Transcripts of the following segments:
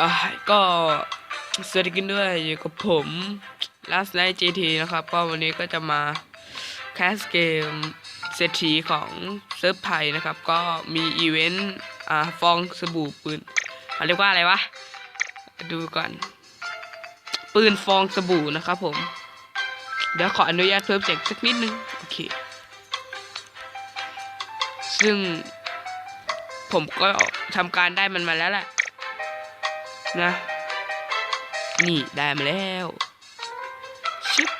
อะก็สวัสดีกันด้วยอยู่กับผม Last Night GT นะครับ ก็วันนี้ก็จะมาแคสเกมเศรษฐีของเซิร์ฟไทยนะครับ ก็มีอีเวนต์อ่าฟองสบู่ปืนเขาเรียกว่าอะไรวะ ดูก่อน ปืนฟองสบู่นะครับผม เดี๋ยวขออนุญาตเพิ่มเสียงสักนิดนึง โอเค ซึ่งผมก็ทำการได้มันมาแล้วแหละ นะ นี่ได้มาแล้วชิบ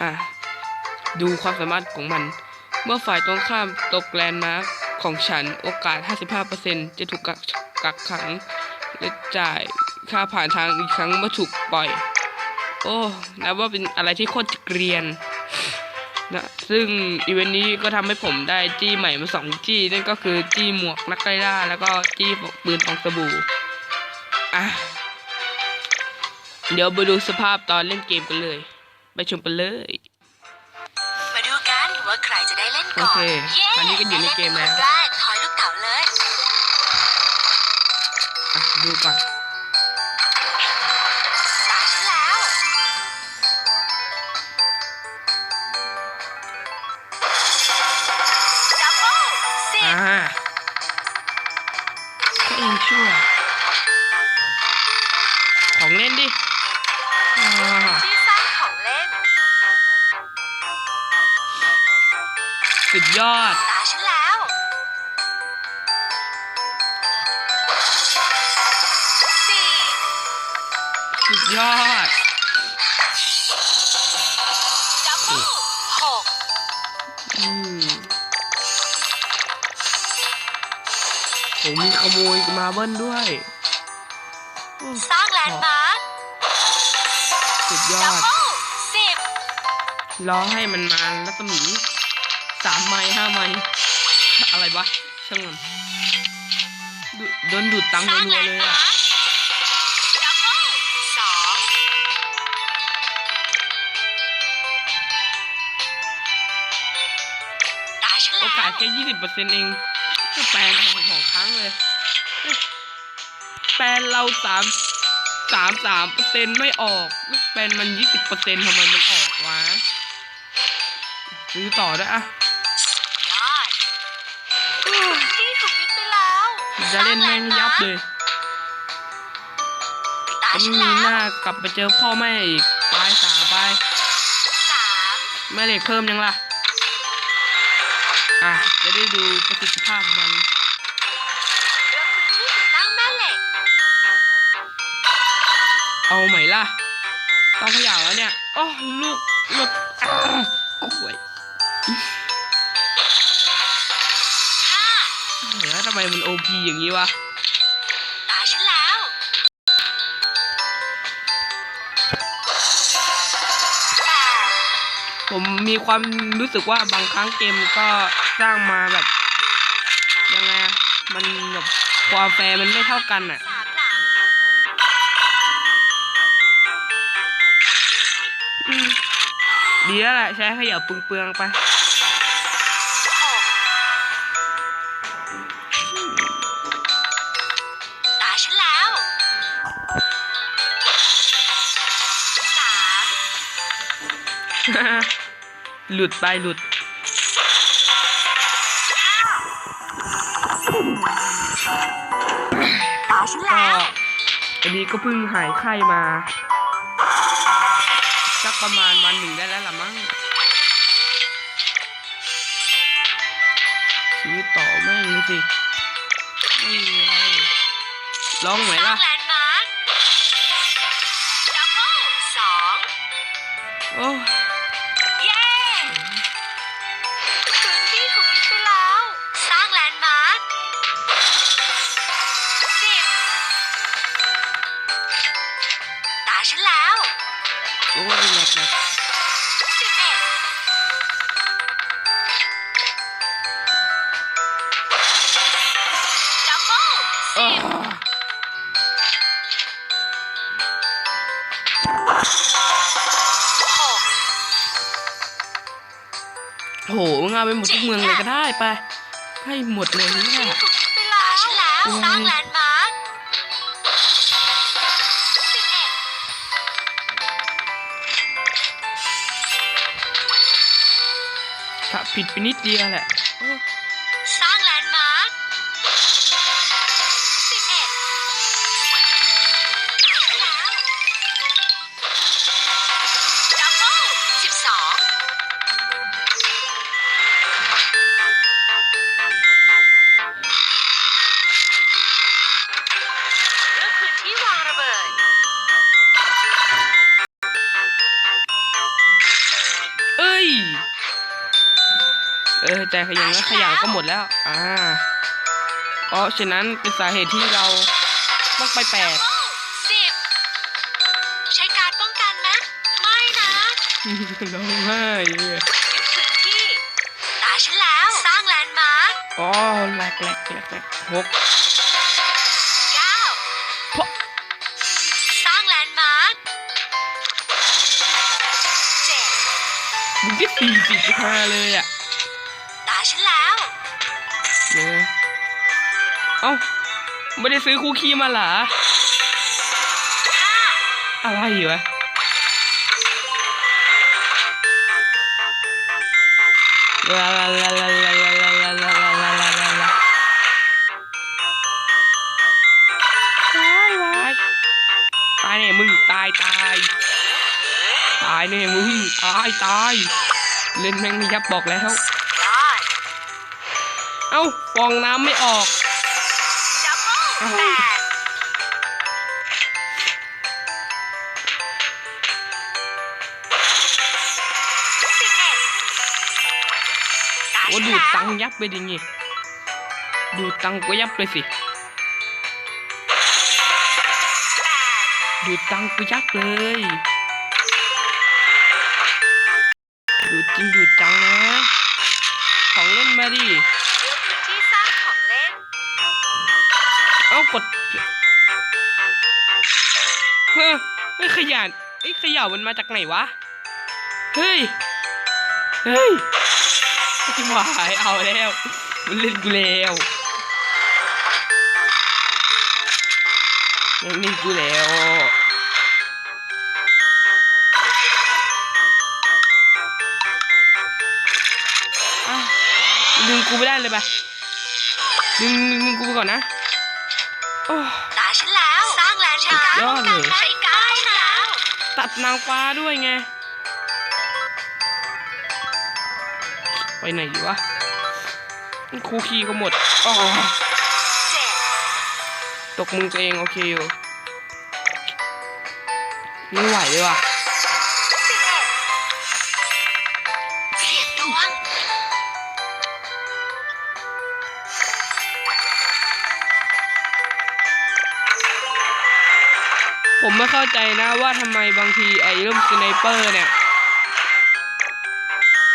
อะ ดูความสามารถของมัน เมื่อฝ่ายตรงข้ามตกแลนด์มาร์คของฉันโอกาส 55%จะถูกกักกักขัง และจ่ายค่าผ่านทางอีกครั้งเมื่อถูกปล่อย โอ้นับว่าเป็นอะไรที่โคตรเกรียน นะซึ่งอีเวนต์นี้ก็ทำให้ผมได้จี้ใหม่มาสองจี้นั่นก็คือจี้หมวกนักไกล่าแล้วก็จี้ปืนฟองสบู่อะเดี๋ยวไปดูสภาพตอนเล่นเกมกันเลย ไปชมกันเลย มาดูกันว่าใครจะได้เล่นก่อนโอเคย้ตอนนี้ก็อยู่ในเกมแล้วได้นคนแรกถอยลูกเต๋าเลยอะดูก่อน ผมมีขโมยมาเบิ้ลด้วยโอ้สร้างแลนด์มาร์คสุดยอดับดเบิลสิบร้องให้มันมารัศมีสามไม้ห้าไม้อะไรวะช่างมันดูโดนดูดตังค์สร้างรัแลวนๆเลด์ยมาอะ แล้วกาสแค่ยี่สิบเปอร์เซ็นต์เองก็แปลนของของครั้งเลยเอ๊ะแปลนเราสามสามสามเปอร์เซ็นต์ไม่ออก แปลนมันยี่สิบเปอร์เซ็นต์ทำไมมันออกวะซื้อต่อได้วยอะยอดที่ถูกยึดไปแล้วจะเล่นแม่งยับเลยตาก็ฉันมีแล้วหน้ากลับไปเจอพ่อแม่อีก ไปสามไปสามแม่เหล็กเพิ่มยังล่ะ อะจะได้ดูประสิทธิภาพของมันเลือกพื้นที่ติดตั้งแม่เหล็กเอาไหมล่ะต้องขยาวแล้วเนี่ยอ๋อลูกหลุดอ้าวกล้วยห้าแล้วทำไมมันโอพีอย่างนี้วะตาฉันแล้วแปดผมมีความรู้สึกว่าบางครั้งเกมก็ สร้างมาแบบยังไงอะมันแบบความแฟร์มันไม่เท่ากันอะสามหลังอืมดีแล้วแหละใช้ขยะเปลืองๆไปหกตาฉันแล้วสามหลุดไปหลุด ตาฉันก็แล้ว อันนี้ก็เพิ่งหายไข้มาสักประมาณวันหนึ่งได้แล้วล่ะมั้งซื้อต่อแม่งเลยสิไม่มีอะไรร้องไหมสร้าล่ะงแลนด์มาร์คดับเบิลสอง โอ้เไปหมดทุกเมืองเลยก็ได้ไป ให้หมดเลยนี่แหละไปแล้วแล้วสร้างแลนด์มาร์คผิดไปนิดเดียวแหละ เออใจขยังแล้วขยะก็หมดแล้ว อ่า เพราะฉะนั้นเป็นสาเหตุที่เราต้องไปแปดสิบใช้การดป้องกันไหมไม่นะร้องไห้เนี่ยยึดพื้นที่ ตาฉันแล้ว สร้างแลนด์มาร์คอ๋อแหลกแหลกแหลกแหลกหกเก้าเพราะสร้างแลนด์มาร์คเจ็ดมึงก็สี่สิบห้าเลยอะ อ้าไม่ได้ซื้อคูคีมาหรออะไรวะลาลาลาลาลาลาลาลาลาลาลาลาลาลาตายวายตายเนี่ยมึงตายตายตายเนี่ยมึงตายตายเล่นแม่งยับบอกแล้ว เอ้าฟองน้ำไม่ออก แตาโอ้ดูดตังยับไปดิงี้ดูดตังก็ยับเลยสิ ดูดตังกูยับเลย ดูดจริงดูดจังนะ ของเล่นมาดิ กดเฮ้ยเฮ้ยขยันไอ้ขย่ามันมาจากไหนวะ เฮ้ย เฮ้ยจิหวายเอาแล้ว มันเล่นกูแล้วยังนี่นกูแล้วอะดึงกูไม่ได้เลยปะดึงดึงกูไปก่อนนะ ตาฉันแล้ว สร้างแลนด์มาร์คยอดเลย ใช้การดแล้วตัดนางฟ้าด้วยไง ไปไหนอยู่วะคูคีก็หมดอ๋อเจ็ดตกมือตัวเองโอเคอยู่ ไม่ไหวเลยว่ะ เข้าใจนะว่าทำไมบางทีไอ้เรื่องสไนเปอร์เนี่ย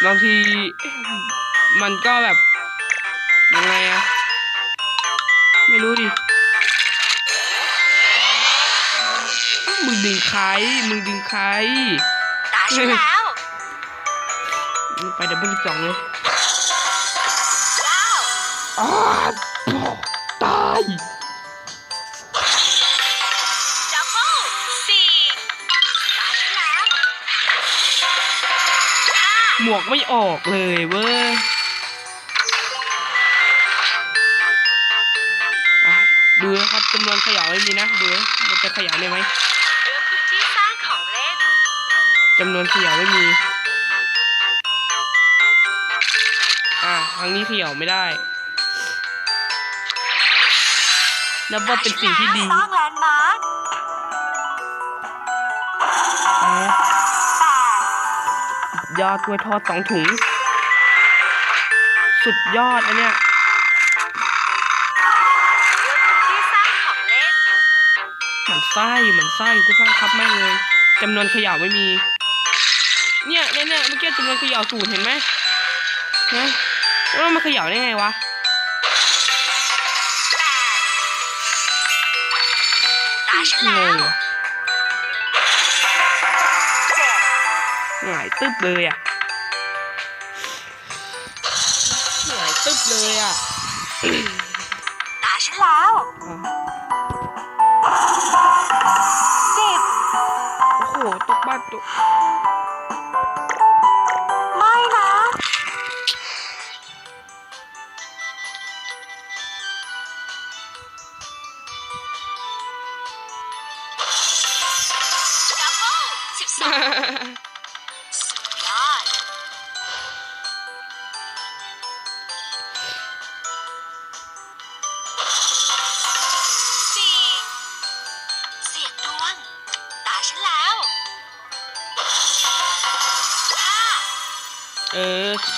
บางทีมันก็แบบยังไงอะไม่รู้ดิมึงดึงใครมึงดึงใครตาฉันแล้วมึงไปดับเบิลสิบสองเลยเก้าอ้าวตาย วกไม่ออกเลยเว้ยอะดูนะครับจำนวนเขย่าไม่มีนะดูนะมันจะเขย่าได้ไหมเลือกพื้นที่สร้างของเล่นจำนวนเขย่าไม่มี อะครั้งนี้เขย่าไม่ได้นับว่าเป็นสิ่งที่ดีสร้างแลนด์มาร์คอะแปด ยอดกล้วยทอดสองถุง สุดยอดอันเนี้ยเลือกพื้นที่สร้างของเล่นหมันไส้หมันไส้กูสร้างทับแม่งเลยจำนวนเขย่าไม่มี เนี่ยเนี่ยเนี่ยเมื่อกี้จำนวนเขย่าศูนย์เห็นไหมนะแล้วมันเขย่าได้ไงวะแปดตาฉันงแล้ว หงายตึ๊บเลยอะหงายตึ๊บเลยอะตาฉันแล้วอะสิบโอ้โห ตกบ้านตก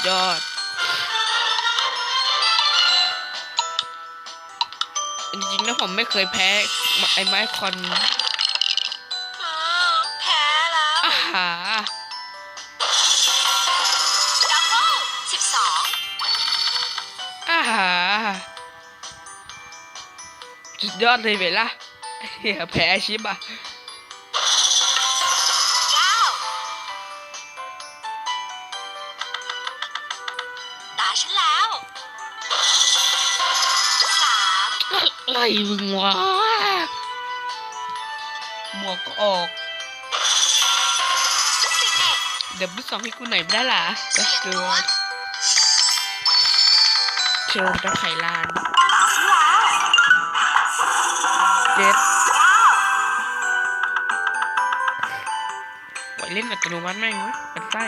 ยอดจริงๆแล้วผมไม่เคยแพ้ไอ้ไม้คอนอ้าวแพ้แล้วอาหาดับเบิลสิบสองอาหาสุดยอดเลยเวล่ะเฮียแพ้ชิบอะ อะไรมึงวะหมวกก็ออกเดี๋ยวไปส่องให้กูหน่อยไม่ได้ล่ะเสีก็ยงเกิดวงนเชิญตะไคร่ลานเจ็ดเก้าปล่อยเล่นอัตโนมัติแม่งว้ยเป็นไส้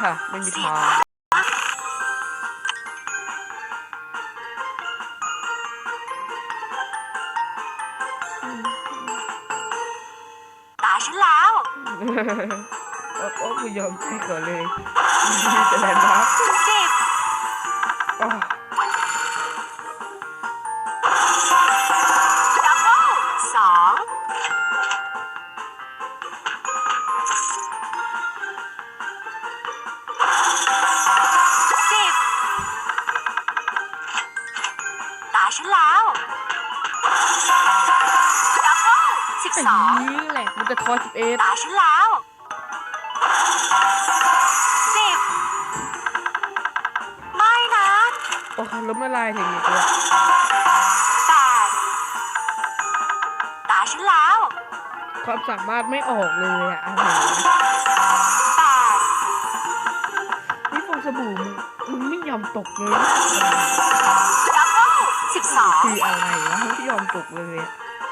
ค่ะ ไม่มีทางตาฉันแล้ว โอ้โอ้กูยอมใจก่อนเลยมีแต่แลนด์มาร์ค โอ้โหล้มละลายอย่างนี้ตัวแปดตาฉันแล้ว ความสามารถไม่ออกเลยอะอ้โหแปดนี่ฟองสบู่มึงมึงไม่ยอมตกเลยดับเบิลสิบสองคืออะไรวะไม่ยอมตกเลย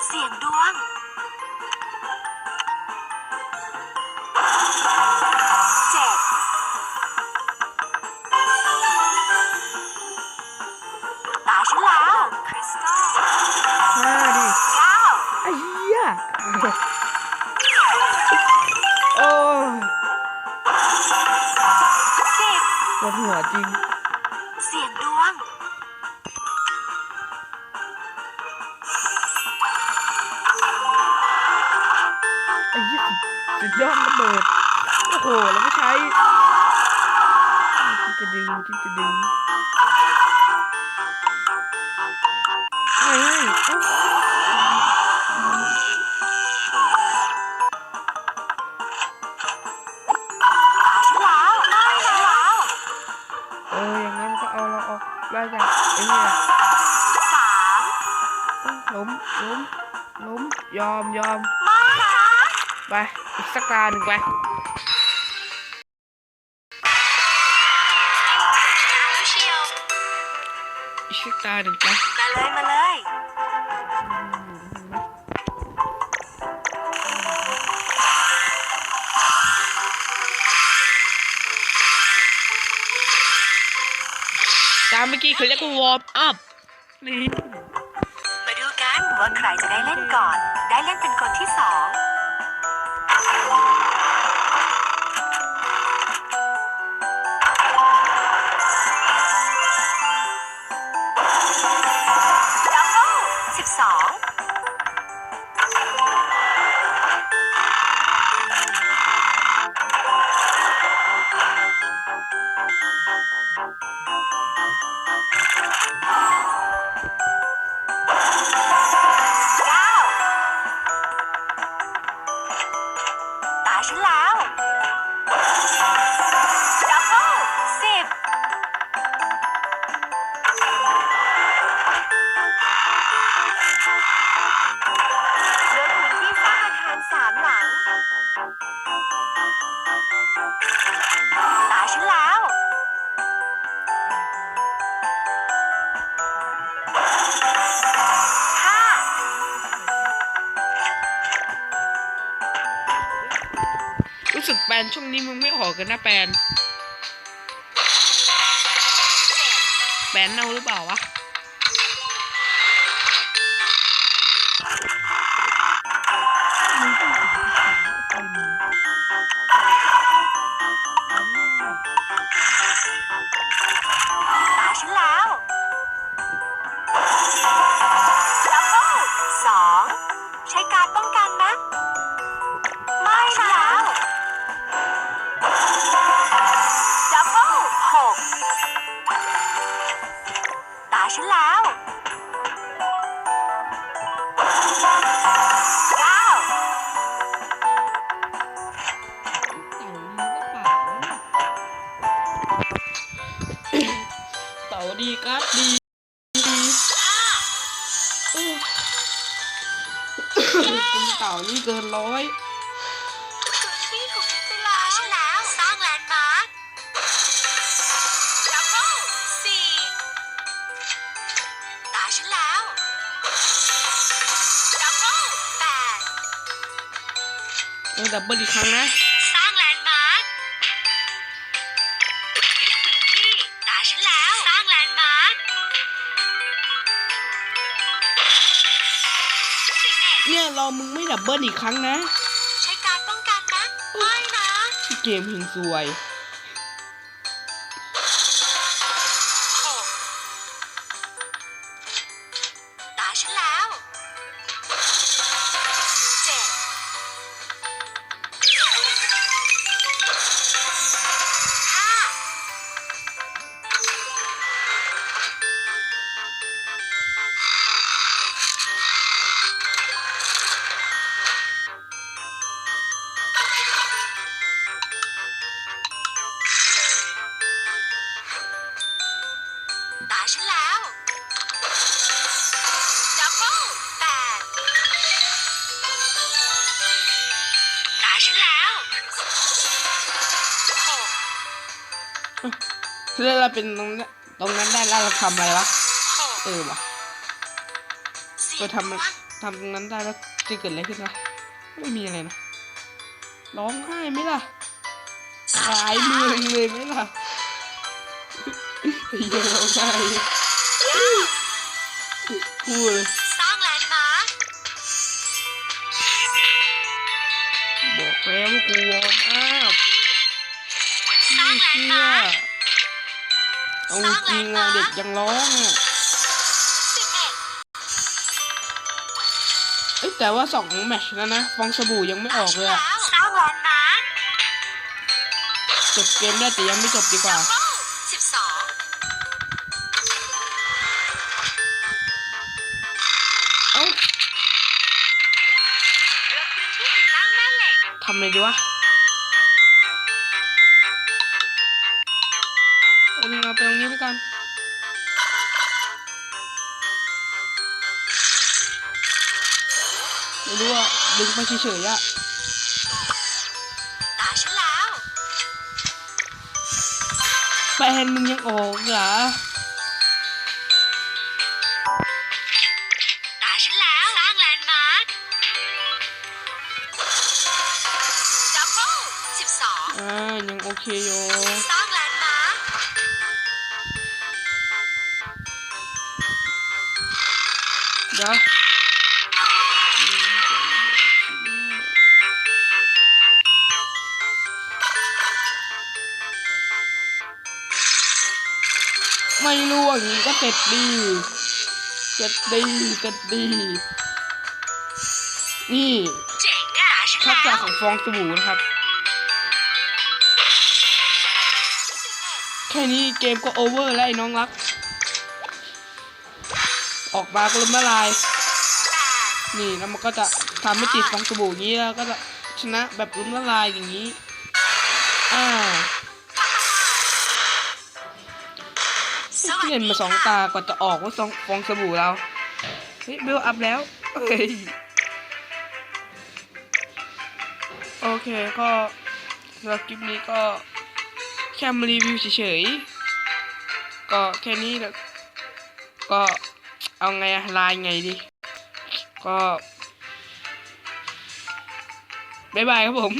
เสียงดวง สุดยอดระเบิด โอ้โห แล้วไม่ใช้จิจะดึงจิจะดึงไอ้ไอ้เอ้าตาฉันแล้วไม่แล้วเออ อย่างนั้นก็เอาเราออกไล่จากไอ้เนี่ยสามล้มล้มล้มยอมยอมไม่นะไปอีก สักตาหนึ่งไปแล้วเชียวอีกสักตาหนึ่งไปมาเลยมาเลยตามเมื่อกี้คือเรียกว่าวอร์มอัพนี่มาดูกันว่าใครจะได้เล่นก่อน ได้เล่นเป็นคนที่สอง นช่วงนี้มึงไม่ออกกันนะแปนแปนเน่าหรือเปล่าวะ ฉันแล้วดับเบิลแปดเออดับเบิลอีกครั้งนะ สร้างแลนด์มาร์คยึดพื้นที่ตาฉันแล้ว สร้างแลนด์มาร์คสิบเอ็ดเนี่ยรอมึงไม่ดับเบิลอีกครั้งนะ ใช้การป้องกันนะ ไม่นะ เกมเฮงซวย แล้วเราเป็นตรงนั้นตรงนั้นได้แล้วเราทำอะไรวะหกเออวะสี่ก็ทำตัวทำตรงนั้นได้แล้วจะเกิดอะไรขึ้นวะไม่มีอะไรนะร้องไห้ไหมล่ะขายเมืองเลยไหมล่ะเหี้ยร้องไห้เก้าพูดเลยสร้างแลนด์มาร์คบอกแล้วว่ากูวอร์มอัพสร้าไม่งแลนด์เชื่อมาร์ค เอาจริงอะเด็กยังร้องอะสิบเอ็ดเอ้ยแต่ว่าสองแมตช์แล้วนะฟองสบู่ยังไม่ออกเลยอะแล้วสร้างแลนด์มาร์คจบเกมได้แต่ยังไม่จบดีกว่าดับเบิลสิบสองเอ้าเลือกพื้นที่ติดตั้งแม่เหล็กทำไงดีวะ กัน ไม่รู้ว่าดึงไปเฉยๆอะตาฉันแล้วแปนมึงยังออกเหรอตาฉันแล้วสร้างแลนด์มาร์คดับเบิลสิบสองอ่ายังโอเคอยู่ ส เดี๋ยวไม่รู้อย่างนี้ก็เสร็จดี เสร็จดี เสร็จดี นี่เจ๋งอะตาฉันทักษะแล้วของฟองสบู่นะครับ แค่นี้เกมก็โอเวอร์แล้วไอ้น้องรัก ออกมาก็ล้มละลาย นี่แล้วมันก็จะทำให้ติดฟองสบู่อย่างนี้แล้วก็จะชนะแบบล้มละลายอย่างนี้ อ่าเล่นมาสองตากว่าจะออกว่าฟองฟองสบู่เรา เฮ้ยเบลอัพแล้วเฮ้ยโอเคก็สำหรับคลิปนี้ก็แค่มารีวิวเฉยๆก็แค่นี้แหละก็ เอาไงอะไลน์ไงดีก็ บ๊ายบายครับผม